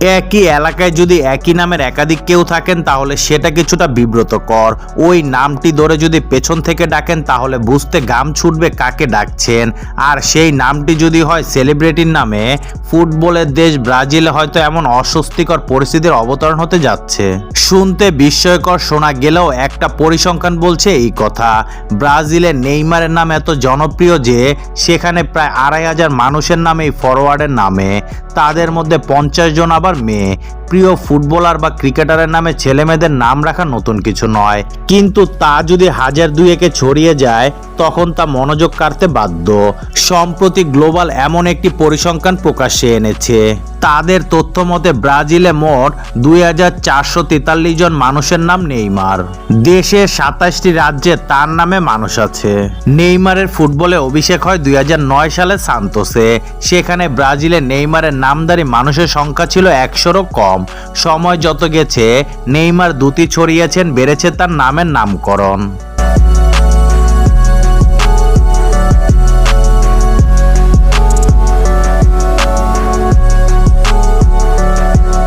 একই এলাকায় যদি একই নামের একাধিক কেউ থাকেন, তাহলে সেটা কিছুটা বিব্রতকর। ওই নামটি ধরে যদি পেছন থেকে ডাকেন, তাহলে বুঝতে গাম ছুটবে কাকে ডাকছেন। আর সেই নামটি যদি হয় সেলিব্রিটির নামে, ফুটবলের দেশ ব্রাজিলে হয়তো এমন অস্বস্তিকর পরিস্থিতির অবতরণ হতে যাচ্ছে। শুনতে বিস্ময়কর শোনা গেলেও একটা পরিসংখ্যান বলছে এই কথা। ব্রাজিলের নেইমারের নাম এত জনপ্রিয় যে, সেখানে প্রায় আড়াই হাজার মানুষের নামে এই ফরওয়ার্ডের নামে। তাদের মধ্যে পঞ্চাশ জন আবার মেয়ে। প্রিয় ফুটবলার বা ক্রিকেটারের নামে ছেলেমেয়েদের নাম রাখা নতুন কিছু নয়। কিন্তু তা যদি হাজার দুয়েকে ছড়িয়ে যায় তখন তা মনোযোগ কাড়তে বাধ্য। সম্প্রতি গ্লোবাল এমন একটি পরিসংখ্যান প্রকাশ্যে এনেছে। তাদের তথ্য মতে, ব্রাজিলে মোট দুই হাজার চারশো তেতাল্লিশ জন মানুষের নাম নেইমার। দেশের সাতাশটি রাজ্যে তার নামে মানুষ আছে। নেইমারের ফুটবলে অভিষেক হয় দুই সালে সান্তোসে। সেখানে ব্রাজিলে নেইমারের নামধারী মানুষের সংখ্যা ছিল একশোরও কম। সময় যত গেছে, নেইমার দুটি ছড়িয়েছেন, বেড়েছে তার নামের নামকরণ।